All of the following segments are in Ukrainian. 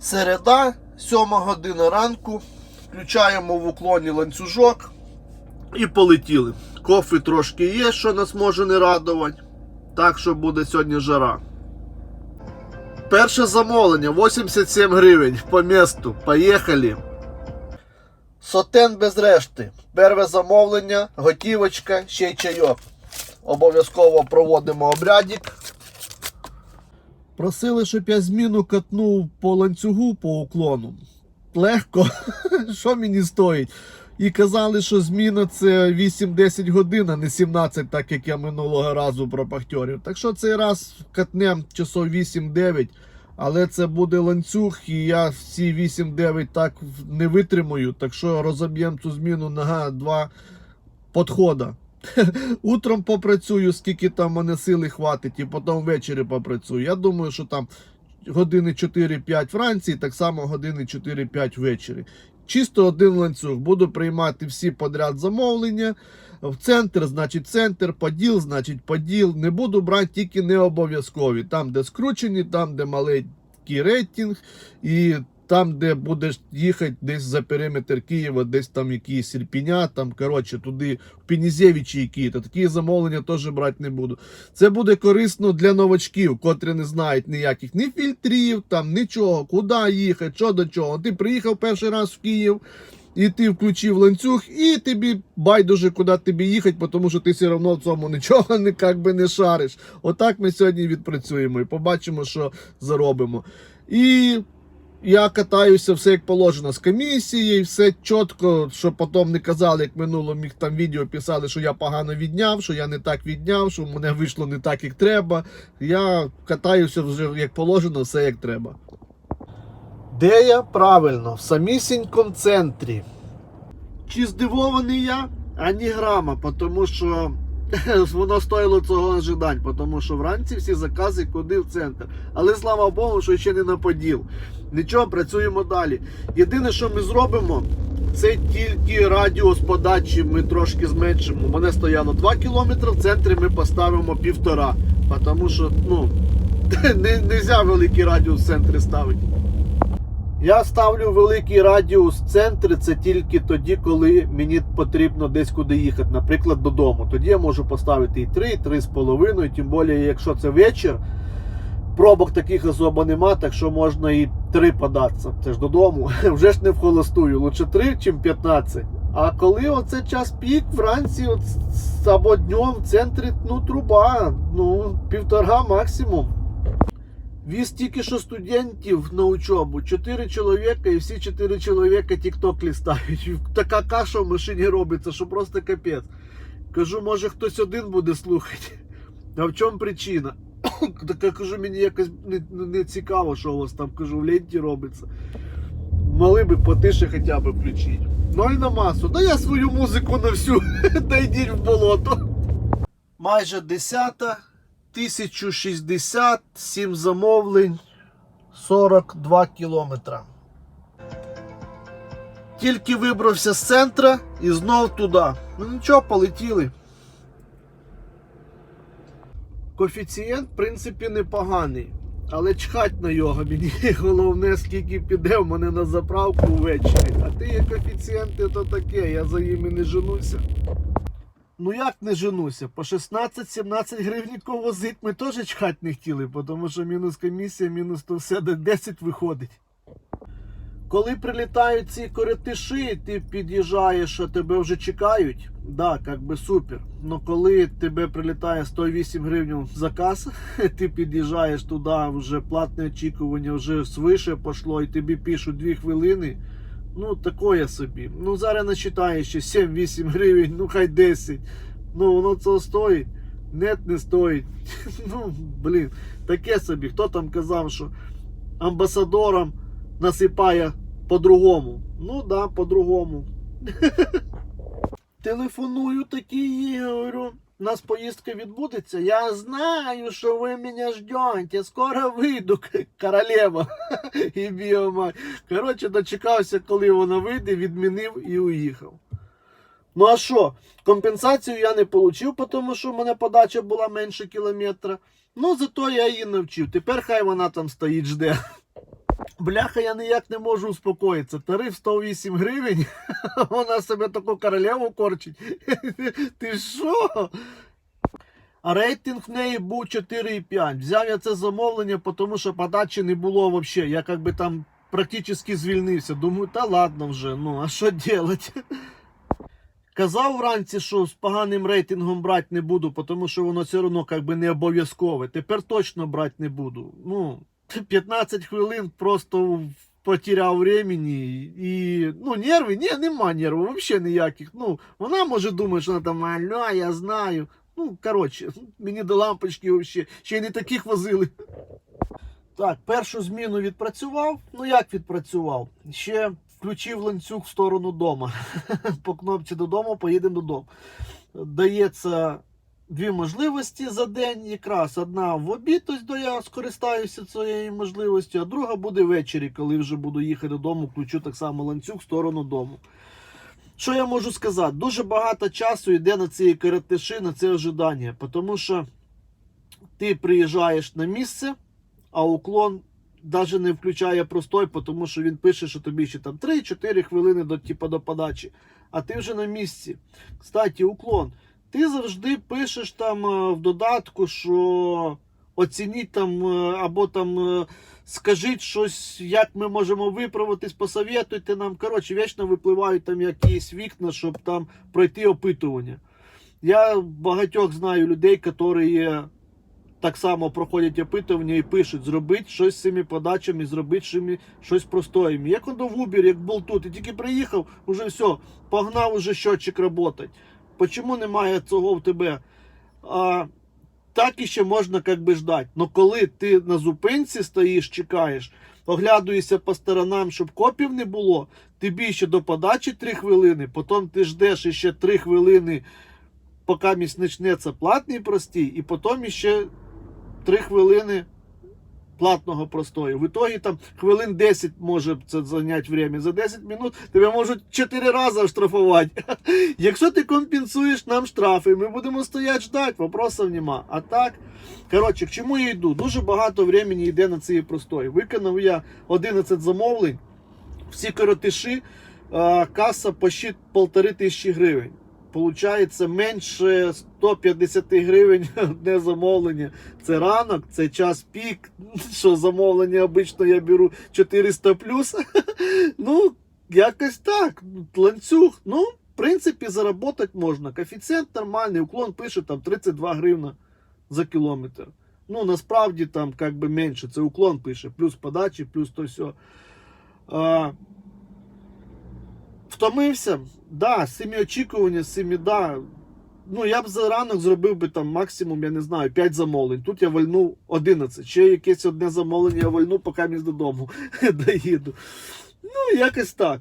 Середа, 7 година ранку. Включаємо в уклоні ланцюжок і полетіли. Кофе трошки є, що нас може не радувати. Так що буде сьогодні жара. Перше замовлення 87 гривень по місту. Поїхали. Сотен без решти. Перше замовлення, готівочка, ще й чайок. Обов'язково проводимо обрядик. Просили, щоб я зміну катнув по ланцюгу по уклону. Легко, що мені стоїть? І казали, що зміна це 8-10 годин, а не 17, так як я минулого разу пропахтьорів. Так що цей раз катнем часов 8-9, але це буде ланцюг, і я всі 8-9 так не витримаю. Так що розоб'ємо цю зміну нога два підхода. Утром попрацюю, скільки там мене сили хватить, і потім ввечері попрацюю. Я думаю, що там години 4-5 Франції, так само години 4-5 ввечері. Чисто один ланцюг. Буду приймати всі подряд замовлення. В центр, значить, центр, поділ, значить, поділ. Не буду брати тільки не обов'язкові. Там, де скручені, там, де маленький рейтинг, і там, де будеш їхати десь за периметр Києва, десь там якісь Ірпіня, там, коротше, туди, в Пінізєвичі які, то такі замовлення теж брати не буду. Це буде корисно для новачків, котрі не знають ніяких ні фільтрів, там нічого, куди їхати, що до чого. Ти приїхав перший раз в Київ. І ти включив ланцюг, і тобі байдуже, куди тобі їхати, тому що ти все одно в цьому нічого не, як би не шариш. Отак ми сьогодні відпрацюємо і побачимо, що заробимо. І я катаюся все як положено з комісією, все чітко, щоб потім не казали, як минуло їх там відео писали, що я погано відняв, що я не так відняв, що в мене вийшло не так, як треба. Я катаюся вже як положено, все як треба. Де я? Правильно, в самісінькому центрі. Чи здивований я? Ані грама, тому що воно стоїло цього ожидань, тому що вранці всі закази куди в центр. Але слава Богу, що ще не на поділ. Нічого, працюємо далі. Єдине, що ми зробимо, це тільки радіус подачі ми трошки зменшимо. Мене стояло 2 км, в центрі ми поставимо півтора. Тому що ну, не можна великий радіус в центрі ставити. Я ставлю великий радіус в центрі це тільки тоді, коли мені потрібно десь куди їхати, наприклад, додому. Тоді я можу поставити і 3, і 3,5, тим більше, якщо це вечір. Пробок таких особо нема, так що можна і 3 податися. Це ж додому. Вже ж не в холостую. Лучше 3, чим 15. А коли оце час пік, вранці от, або днем в центрі ну, труба, ну, півтора максимум. Віз тільки що студентів на учобу. Чотири чоловіка, і всі чотири чоловіка тікток лістають. Така каша в машині робиться, що просто капець. Кажу, може хтось один буде слухати. А в чому причина? Так кажу, мені якось не, не цікаво, що у вас там кажу, в ленті робиться. Мали би потише хоча б включити. Ноль на масу. Да я свою музику на всю. Та йдіть в болото. Майже десята. 1060, 7 замовлень, 42 кілометра. Тільки вибрався з центра і знов туди. Ну нічого, полетіли. Коефіцієнт, в принципі, непоганий. Але чхать на його. Мені головне, скільки піде в мене на заправку ввечері. А ти є коефіцієнти, то таке, я за ними не женуся. Ну як не женуся? По 16-17 гривніків возить ми теж чхать не хотіли, тому що мінус комісія, мінус то все де 10 виходить. Коли прилітають ці коротиші, ти під'їжджаєш, а тебе вже чекають, да, як би супер. Но коли тебе прилітає 108 гривень заказ, ти під'їжджаєш туди, вже платне очікування, вже свише пішло, і тобі пишуть 2 хвилини. Ну, такое собі. Ну, зараз начитаєш ще 7-8 гривень, ну хай 10. Ну, воно це стоїть. Нет, не стоїть. Ну, блін, таке собі. Хто там казав, що амбасадорам насипає по-другому? Ну да, по-другому. Телефоную такий, я говорю. У нас поїздка відбудеться. Я знаю, що ви мене ждете. Скоро вийду, королева і біомать. Коротше, дочекався, коли вона вийде, відмінив і уїхав. Ну а що? Компенсацію я не отримав, тому що в мене подача була менше кілометра. Ну, зато я її навчив. Тепер хай вона там стоїть, жде. Бляха, я ніяк не можу успокоїтися. Тариф 108 гривень, вона себе таку королеву корчить. Ти що? А рейтинг в неї був 4,5. Взяв я це замовлення, тому що подачі не було взагалі. Я як би там практично звільнився. Думаю, та ладно вже, ну а що робити? Казав вранці, що з поганим рейтингом брати не буду, тому що воно все одно як би не обов'язкове. Тепер точно брати не буду. Ну, 15 хвилин просто потеряв времени і ну нерви, ні, нема нервів, взагалі ніяких. Ну, вона може думати, що вона там алло, я знаю. Ну, коротше, мені до лампочки взагалі. Ще й не таких возили. Так, першу зміну відпрацював. Ну як відпрацював? Ще включив ланцюг в сторону дома. По кнопці додому поїдемо додому. Дається дві можливості за день. Якраз одна в обід, ось до я скористаюся цією можливістю, а друга буде ввечері, коли вже буду їхати додому, включу так само ланцюг в сторону дому. Що я можу сказати? Дуже багато часу йде на ці коротиші, на це ожидання, тому що ти приїжджаєш на місце, а уклон навіть не включає простой, тому що він пише, що тобі ще там 3-4 хвилини до, типу, до подачі. А ти вже на місці. Кстати, уклон. Ти завжди пишеш там е, в додатку, що оцініть там е, або там е, скажіть щось, як ми можемо виправитись, посоветуйте нам. Коротше, вічно випливають там якісь вікна, щоб там пройти опитування. Я багатьох знаю людей, які так само проходять опитування і пишуть, зробити щось з цими подачами, зробити щось- простоєм. Як он в Uber, як був тут, і тільки приїхав, уже все, погнав уже щотчик працювати. Почому немає цього в тебе? А, так і ще можна як би ждати. Но коли ти на зупинці стоїш, чекаєш, оглядуєшся по сторонам, щоб копів не було, тобі ще до подачі 3 хвилини, потім ти ждеш ще 3 хвилини, поки місь почнеться платний простій, і потім ще 3 хвилини платного простою. В итоге там хвилин 10 може це зайняти время. За 10 минут тебе можуть 4 рази штрафувати. Якщо ти компенсуєш нам штрафи, ми будемо стояти ждати, вопросів нема. А так, коротше, к чому я йду? Дуже багато времени йде на ці простої. Виконав я 11 замовлень, всі коротиші, каса по щит полтори тисячі гривень. Получається менше 150 гривень одне замовлення. Це ранок, це час пік. Що замовлення обично я беру 400 плюс. Ну, якось так. Ланцюг. Ну, в принципі, заработати можна. Коефіцієнт нормальний, уклон пише там 32 гривна за кілометр. Ну, насправді там як би менше. Це уклон пише, плюс подачі, плюс то все. Втомився. Да, з цими очікування, з цими, да. Ну, я б за ранок зробив би там максимум, я не знаю, 5 замовлень. Тут я вальнув 11. Ще якесь одне замовлення я вальну, поки мені додому доїду. Ну, якось так.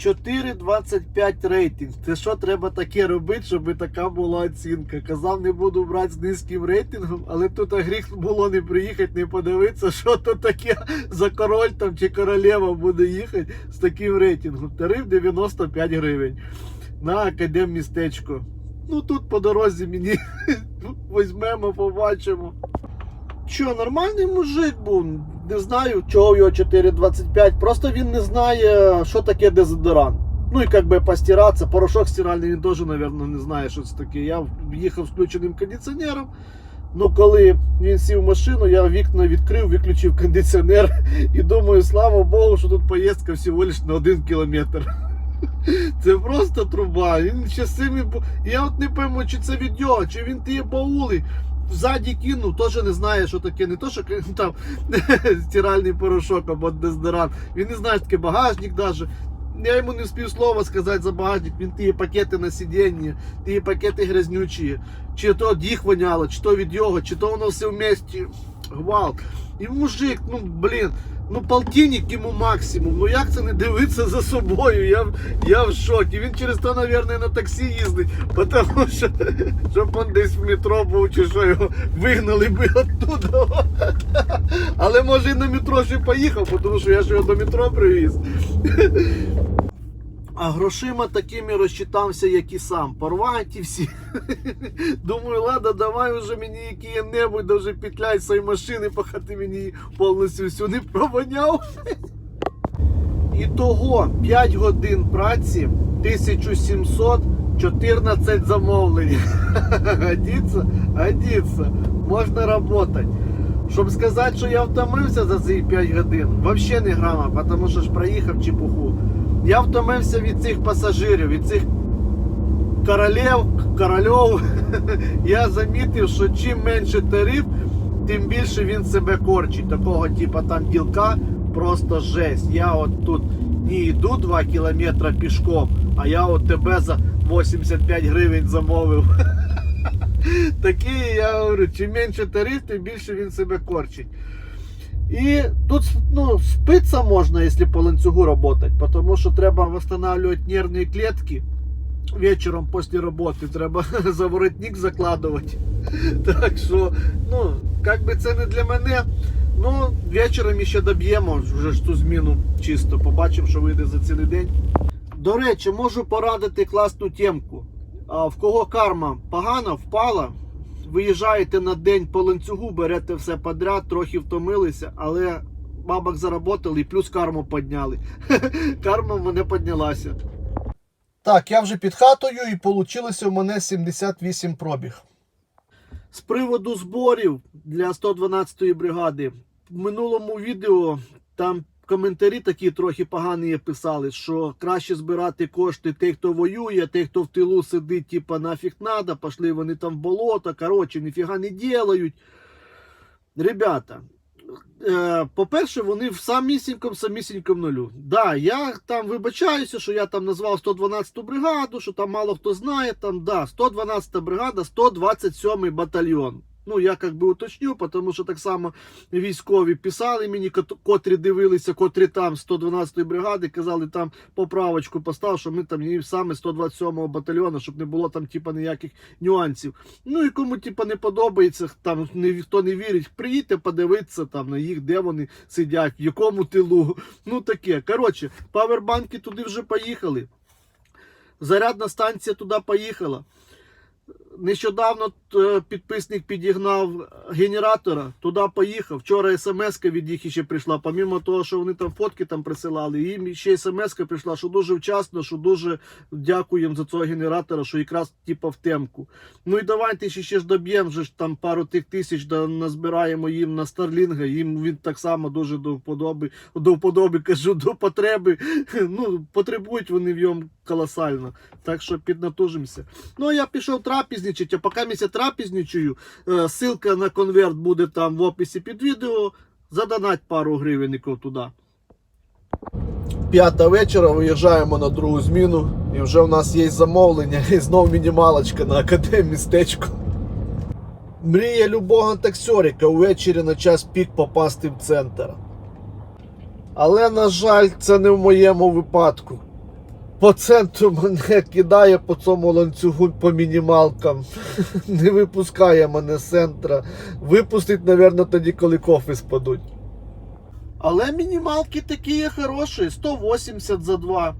4,25 рейтинг. Це що треба таке робити, щоб така була оцінка? Казав, не буду брати з низьким рейтингом, але тут гріх було не приїхати, не подивитися, що то таке за король там чи королева буде їхати з таким рейтингом. Тариф 95 гривень на академмістечко. Ну тут по дорозі мені візьмемо, побачимо. Що, нормальний мужик був. Не знаю, чого його 4,25. Просто він не знає, що таке дезодорант. Ну і як би постиратися, порошок стиральний він теж, мабуть, не знає, що це таке. Я їхав з включеним кондиціонером. Ну, коли він сів в машину, я вікна відкрив, виключив кондиціонер і думаю, слава Богу, що тут поїздка всього лиш на один кілометр. Це просто труба. Він ще цими... Я от не пойму, чи це від нього, чи він ті баули ззаді кинув, теж не знає, що таке. Не то, що там стиральний порошок або дезодорант. Він не знає, що таке багажник навіть. Я йому не встиг слова сказати за багажник, він ті пакети на сидінні, ті пакети грязнючі. Чи то їх воняло, чи то від його, чи то воно все вместе. Гвалт. І мужик, ну блін, ну полтинник йому максимум. Ну як це не дивитися за собою? Я, я в шокі. Він через то, мабуть, на таксі їздить, тому що щоб він десь в метро був, чи що його вигнали би оттуда. Але може і на метро ще поїхав, тому що я ж його до метро привіз. А грошима такими розчитався, як і сам. Порваті всі. Думаю, ладно, давай вже мені які-небудь, да вже петляй цієї машини, поки ти мені повністю всю не провоняв. І того 5 годин праці, 1714 замовлень. Годиться? Годиться. Можна працювати. Щоб сказати, що я втомився за ці 5 годин, взагалі не грама, тому що ж проїхав чепуху. Я втомився від цих пасажирів, від цих королів, корольов. Я замітив, що чим менше тариф, тим більше він себе корчить. Такого типу там ділка просто жесть. Я от тут не йду 2 кілометри пішком, а я от тебе за 85 гривень замовив. Такі, я говорю, чим менше тариф, тим більше він себе корчить. І тут ну, спиться можна, якщо по ланцюгу працювати, тому що треба восстанавливать нервні клетки. Вечором після роботи треба за воротник закладувати. Так що, ну, як би це не для мене. Ну, вечором ще доб'ємо вже ж ту зміну чисто. Побачимо, що вийде за цілий день. До речі, можу порадити класну темку. В кого карма погана, впала, виїжджаєте на день по ланцюгу, берете все подряд, трохи втомилися, але бабок заработали і плюс карму підняли. Карма в мене піднялася. Так, я вже під хатою і вийшло у мене 78 пробіг. З приводу зборів для 112-ї бригади. В минулому відео там коментарі такі трохи погані писали, що краще збирати кошти тих, хто воює, тих, хто в тилу сидить, типа нафіг надо, пошли вони там в болото, коротше, ніфіга не ділають. Ребята, е, по-перше, вони в самісінькому самісінькому нулю. Да, я там вибачаюся, що я там назвав 112-ту бригаду, що там мало хто знає. Там, да, 112-та бригада, 127-й батальйон. Ну, я як би уточню, тому що так само військові писали мені, котрі дивилися, котрі там 112-ї бригади, казали там поправочку постав, що ми там саме 127-го батальйону, щоб не було там типа ніяких нюансів. Ну і кому типа не подобається, там ніхто не вірить, приїдьте подивитися там на їх, де вони сидять, в якому тилу. Ну таке. Коротше, павербанки туди вже поїхали. Зарядна станція туди поїхала. Нещодавно е, підписник підігнав генератора, туди поїхав. Вчора смс від їх ще прийшла. Помімо того, що вони там фотки там присилали, їм ще смс прийшла, що дуже вчасно, що дуже дякуємо за цього генератора, що якраз типа в темку. Ну і давайте ще, ж доб'ємо ж там пару тих тисяч, да назбираємо їм на Старлінга. Їм він так само дуже до вподоби, до вподоби, кажу, до потреби. Ну, потребують вони в ньому колосально. Так що піднатужимося. Ну, а я пішов трапезничати, а поки місяця трапезничаю, е, ссылка на конверт буде там в описі під відео. Задонать пару гривенників туди. П'ята вечора виїжджаємо на другу зміну. І вже в нас є замовлення. І знов мінімалочка на академістечку. Мрія любого таксьорика ввечері на час пік попасти в центр. Але, на жаль, це не в моєму випадку. По центру мене кидає по цьому ланцюгу по мінімалкам. Не випускає мене з центра. Випустить, мабуть, тоді, коли кофи спадуть. Але мінімалки такі є хороші. 180 за 2.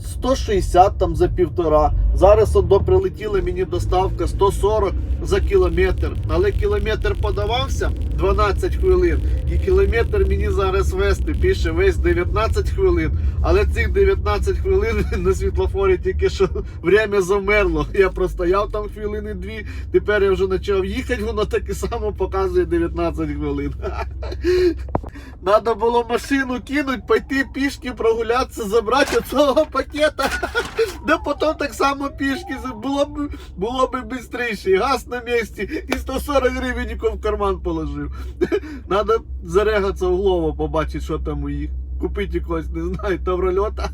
160 там за півтора. Зараз от прилетіла мені доставка 140 за кілометр. Але кілометр подавався 12 хвилин. І кілометр мені зараз вести. Пише весь 19 хвилин. Але цих 19 хвилин на світлофорі тільки що время замерло. Я простояв там хвилини дві. Тепер я вже почав їхати, воно так і само показує 19 хвилин. Надо було машину кинуть, пойти пішки прогулятися, забрати цього пакета. Да потім так само пішки було б було б швидше. Газ на місці і 140 гривень в карман положив. Надо зарегатися в голову, побачити, що там у їх. Купити якогось, не знаю, таврольота.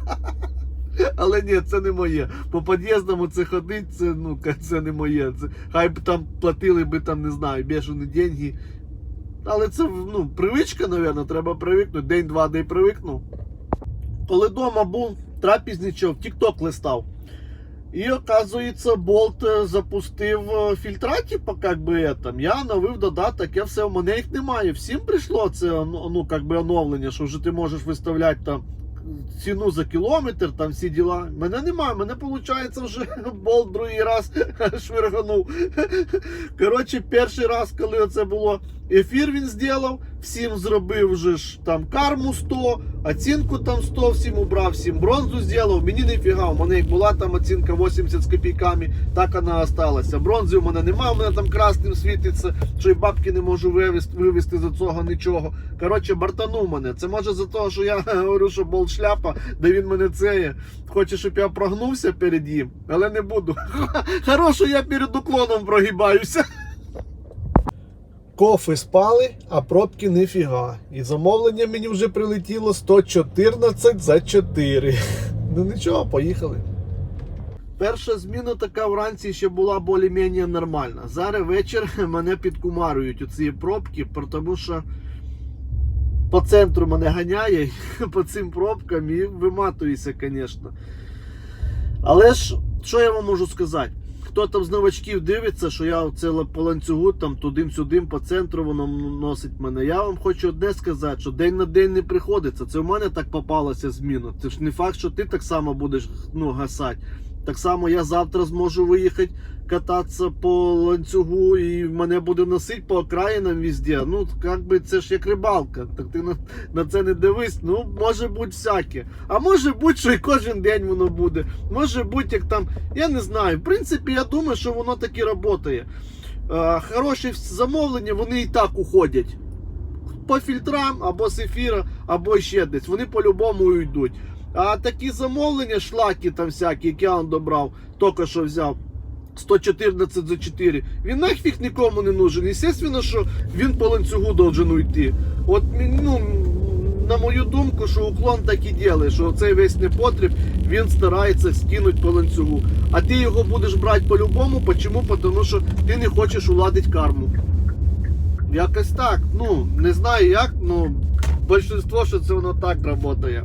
Але ні, це не моє. По під'їздам це ходить, це ну це не моє. Це, хай б там платили би там, не знаю, бешені деньги. Але це ну, привичка, мабуть, треба привикнути. День-два, де й привикнув. Коли вдома був, трапезничав, тік-ток листав. І оказується, болт е, запустив е, фільтра, типу, как би, там. Я оновив додаток, я все, у мене їх немає. Всім прийшло це ну, как би, оновлення, що вже ти можеш виставляти там ціну за кілометр, там всі діла. Мене немає, мене виходить вже болт другий раз швирганув. Коротше, перший раз, коли оце було, ефір він зробив, всім зробив вже ж там карму 100, оцінку там 100, всім убрав, всім бронзу зробив. Мені ніфіга, у мене як була там оцінка 80 з копійками, так вона осталася. Бронзи у мене немає, у мене там красним світиться, що й бабки не можу вивести, вивести за цього нічого. Коротше, бартанув мене. Це може за те, що я говорю, що болт шляпа, де він мене цеє. Хоче, щоб я прогнувся перед ним, але не буду. Хорошо, я перед уклоном прогибаюся. Кофи спали, а пробки ніфіга. І замовлення мені вже прилетіло 114 за 4. Ну нічого, поїхали. Перша зміна така вранці ще була більш-менш нормальна. Зараз вечір мене підкумарують у ці пробки, тому що по центру мене ганяє по цим пробкам і виматуюся, звісно. Але ж, що я вам можу сказати? Хто там з новачків дивиться, що я це по ланцюгу там тудим-сюдим по центру воно носить мене. Я вам хочу одне сказати, що день на день не приходиться. Це в мене так попалася зміна. Це ж не факт, що ти так само будеш ну, гасати. Так само я завтра зможу виїхати кататися по ланцюгу і мене буде носити по окраїнам везде. Ну, як би це ж як рибалка. Так ти на, на це не дивись. Ну, може бути всяке. А може бути, що і кожен день воно буде. Може бути, як там, я не знаю. В принципі, я думаю, що воно таки працює. Е, хороші замовлення, вони і так уходять. По фільтрам або з ефіра, або ще десь. Вони по-любому йдуть. А такі замовлення, шлаки там всякі, які я добрав, тільки що взяв. 114 за 4. Він нафіг нікому не нужен. Естественно, що він по ланцюгу должен уйти. От ну, на мою думку, що уклон так і робить, що цей весь непотріб він старається скинути по ланцюгу. А ти його будеш брати по-любому. Чому? Тому що ти не хочеш уладити карму. Якось так. Ну, не знаю як, ну більшинство, що це воно так працює.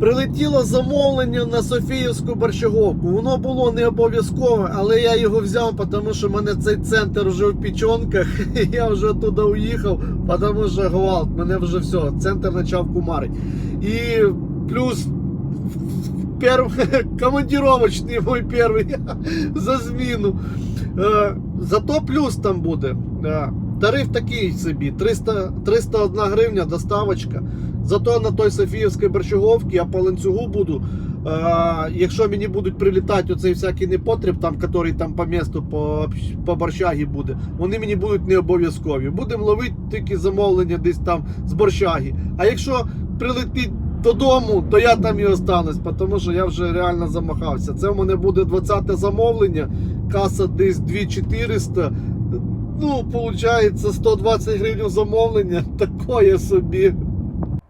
Прилетіло замовлення на Софіївську борщаговку. Воно було не обов'язкове, але я його взяв, тому що в мене цей центр вже в пічонках. І я вже туди уїхав, тому що гвалт, мене вже все, центр почав кумарити. І плюс перв... командировочний мой перший за зміну. Е, Зато плюс там буде. Е, Тариф такий собі: 300, 301 гривня доставочка. Зато на той Софіївській борщаговці я по ланцюгу буду. Е, якщо мені будуть прилітати оцей всякий непотріб, там, який там по місту по, по борщагі буде, вони мені будуть не обов'язкові. Будемо ловити тільки замовлення десь там з борщаги. А якщо прилетить додому, то я там і останусь, тому що я вже реально замахався. Це в мене буде 20 те замовлення, каса десь 2400. Ну, виходить, 120 гривень замовлення, такое собі.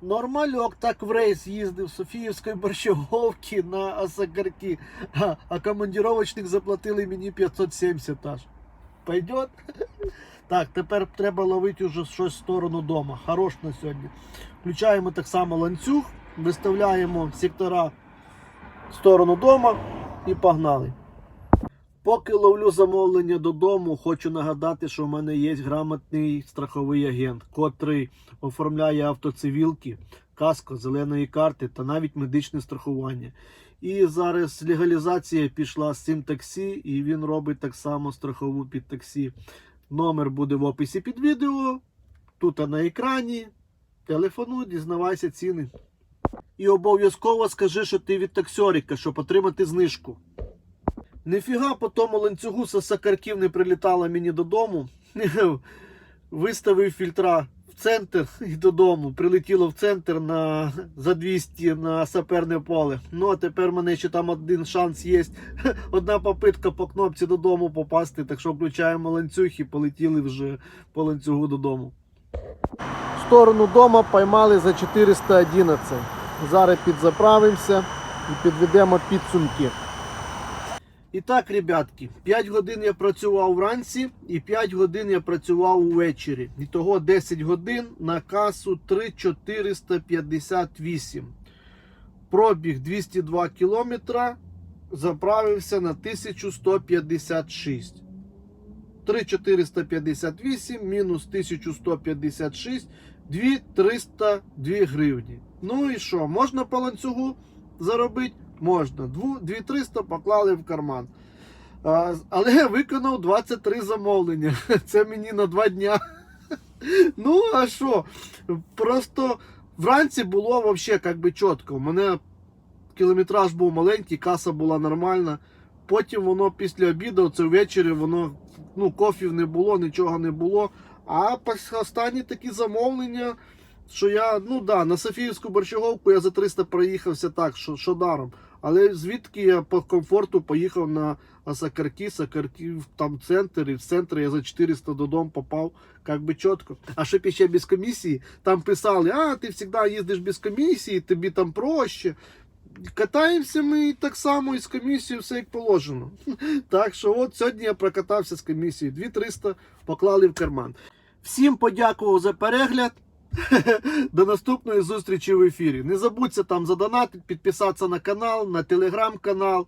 Нормальок так в рейс їздив Софіївської борщаговки на Осакарки, а, а командировочник заплатили мені 570 аж. Пойдет? Так, тепер треба ловити уже щось в сторону дома. Хорош на сьогодні. Включаємо так само ланцюг, виставляємо сектора в сторону дома і погнали. Поки ловлю замовлення додому, хочу нагадати, що в мене є грамотний страховий агент, котрий оформляє автоцивілки, каско, зеленої карти та навіть медичне страхування. І зараз легалізація пішла з цим таксі, і він робить так само страхову під таксі. Номер буде в описі під відео, тут на екрані. Телефонуй, дізнавайся ціни. І обов'язково скажи, що ти від таксьорика, щоб отримати знижку. Нифіга по тому ланцюгу сакарків не прилітало мені додому. Виставив фільтра в центр і додому. Прилетіло в центр на, за 200 на саперне поле. Ну а тепер в мене ще там один шанс є. Одна попитка по кнопці додому попасти. Так що включаємо ланцюг і полетіли вже по ланцюгу додому. В сторону дома поймали за 411. Зараз підзаправимося і підведемо підсумки. І так, ребятки, 5 годин я працював вранці і 5 годин я працював увечері. І того 10 годин на касу 3,458. Пробіг 202 кілометра. Заправився на 1156. 3,458 мінус 1156 2302 гривні. Ну і що? Можна по ланцюгу заробити? Можна. 2300 поклали в карман. Але я виконав 23 замовлення. Це мені на 2 дня. Ну, а що? Просто вранці було взагалі чітко. У мене кілометраж був маленький, каса була нормальна. Потім воно після обіду, це ввечері, воно ну, кофів не було, нічого не було. А останні такі замовлення, що я, ну да, на Софіївську борщаговку я за 300 проїхався так, що, що даром. Але звідки я по комфорту поїхав на Сакарки, Сакарків там центр, і в центр я за 400 додому попав, як би чітко. А щоб ще без комісії, там писали, а ти завжди їздиш без комісії, тобі там проще. Катаємося ми так само і з комісією, все як положено. Так що от сьогодні я прокатався з комісією. 2300 поклали в карман. Всім подякував за перегляд. До наступної зустрічі в ефірі. Не забудьте там задонатити, підписатися на канал, на телеграм-канал.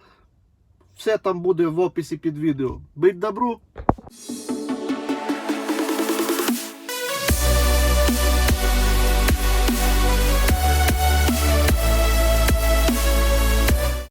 Все там буде в описі під відео. Бить добру!